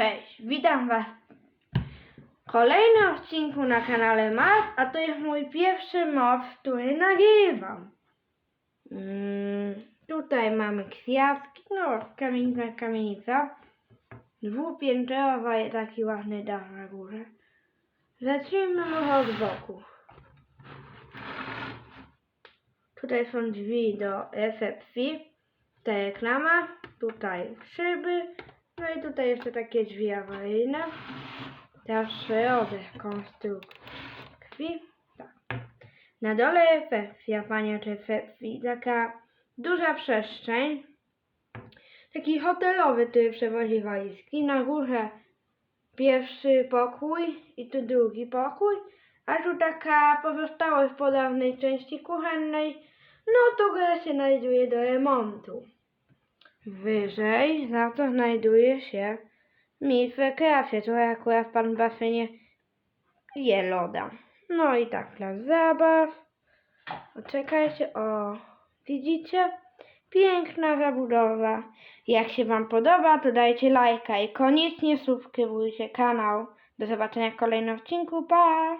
Cześć, witam Was w kolejnym odcinku na kanale Mas, a to jest mój pierwszy moc, który nagrywam. Mm, tutaj mamy kwiatki, no kamienica, kamienica. Dwupiętrowa i taki ładny dach na górze. Zacznijmy może od boku. Tutaj są drzwi do recepcji. Tutaj reklama, tutaj szyby, no i tutaj jeszcze takie drzwi awaryjne. Teraz środek konstrukcji. Tak. Na dole recepcja, panie recepcji, taka duża przestrzeń. Taki hotelowy, który przewozi walizki. Na górze pierwszy pokój i tu drugi pokój. A tu taka pozostałość po dawnej części kuchennej. No tu gra się znajduje do remontu. Wyżej za to znajduje się miejsce rekreacji, tu akurat pan w basenie je loda. No i tak, plac zabaw. Czekajcie, o, widzicie? Piękna zabudowa. Jak się wam podoba, to dajcie lajka i koniecznie subskrybujcie kanał. Do zobaczenia w kolejnym odcinku, pa!